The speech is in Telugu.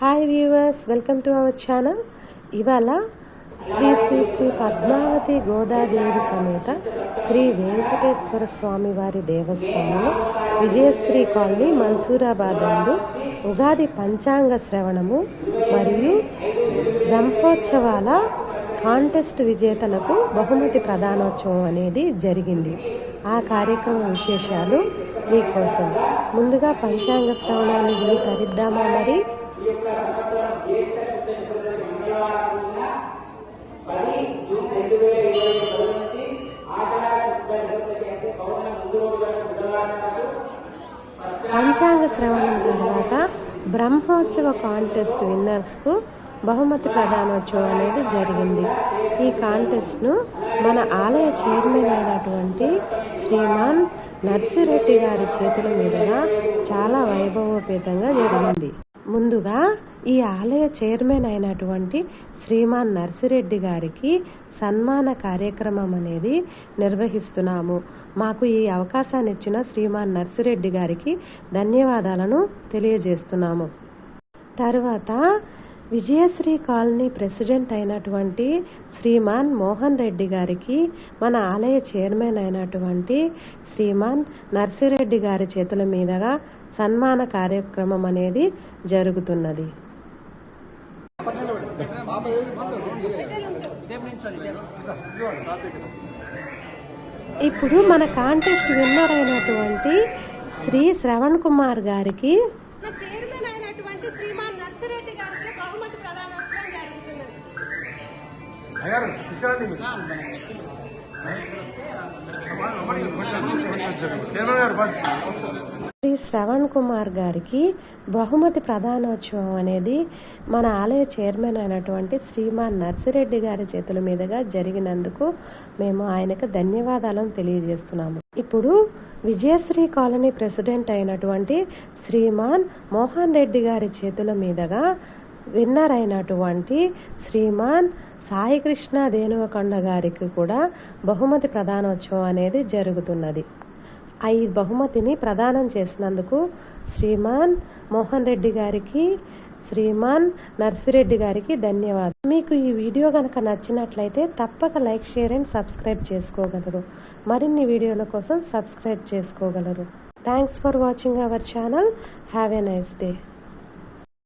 Hi viewers welcome to our channel ఇవాళ శ్రీ శ్రీ శ్రీ పద్మావతి గోదాదేవి సమేత శ్రీ వెంకటేశ్వర స్వామి వారి దేవస్థానంలో విజయశ్రీ కాలనీ మన్సూరాబాద్ నందు ఉగాది పంచాంగ శ్రవణము మరియు బ్రహ్మోత్సవాల కాంటెస్ట్ విజేతలకు బహుమతి ప్రధానోత్సవం అనేది జరిగింది. ఆ కార్యక్రమ విశేషాలు మీకోసం. ముందుగా పంచాంగ శ్రవణాన్ని తరిద్దామా మరి? పంచాంగ శ్రవణం తర్వాత బ్రహ్మోత్సవ కాంటెస్ట్ విన్నర్స్కు బహుమతి ప్రధానోత్సవం అనేది జరిగింది. ఈ కాంటెస్ట్ను మన ఆలయ చైర్మన్ అయినటువంటి శ్రీమాన్ నర్సిరెడ్డి గారి చేతుల మీదుగా చాలా వైభవోపేతంగా జరిగింది. ముందుగా ఈ ఆలయ చైర్మన్ అయినటువంటి శ్రీమాన్ నర్సిరెడ్డి గారికి సన్మాన కార్యక్రమం అనేది నిర్వహిస్తున్నాము. మాకు ఈ అవకాశాన్ని ఇచ్చిన శ్రీమాన్ నర్సిరెడ్డి గారికి ధన్యవాదాలను తెలియజేస్తున్నాము. తర్వాత విజయశ్రీ కాలనీ ప్రెసిడెంట్ అయినటువంటి శ్రీమాన్ మోహన్ రెడ్డి గారికి మన ఆలయ చైర్మన్ అయినటువంటి శ్రీమాన్ నర్సిరెడ్డి గారి చేతుల మీదుగా సన్మాన కార్యక్రమం అనేది జరుగుతున్నది. ఇప్పుడు మన కాంటెస్ట్ విన్నర్ అయినటువంటి శ్రీ శ్రవణ్ కుమార్ గారికి అయినటువంటి శ్రీమాన్ నర్సిరెడ్డి గారికి బహుమతి ప్రదానోత్సవం జరుగుతున్నది తీసుకురండి శ్రవణ్ కుమార్ గారికి బహుమతి ప్రధానోత్సవం అనేది మన ఆలయ చైర్మన్ అయినటువంటి శ్రీమాన్ నర్సిరెడ్డి గారి చేతుల మీదుగా జరిగినందుకు మేము ఆయనకు ధన్యవాదాలను తెలియజేస్తున్నాము. ఇప్పుడు విజయశ్రీ కాలనీ ప్రెసిడెంట్ అయినటువంటి శ్రీమాన్ మోహన్ రెడ్డి గారి చేతుల మీదుగా విన్నర్ అయినటువంటి శ్రీమాన్ సాయికృష్ణ దేనువకొండ గారికి కూడా బహుమతి ప్రధానోత్సవం అనేది జరుగుతున్నది. ఈ బహుమతిని ప్రదానం చేసినందుకు శ్రీమాన్ మోహన్ రెడ్డి గారికి శ్రీమాన్ నర్సిరెడ్డి గారికి ధన్యవాదాలు. మీకు ఈ వీడియో కనుక నచ్చినట్లయితే తప్పక లైక్ షేర్ అండ్ సబ్స్క్రైబ్ చేసుకోగలరు. మరిన్ని వీడియోల కోసం సబ్స్క్రైబ్ చేసుకోగలరు. Thanks for watching our channel. Have a nice day.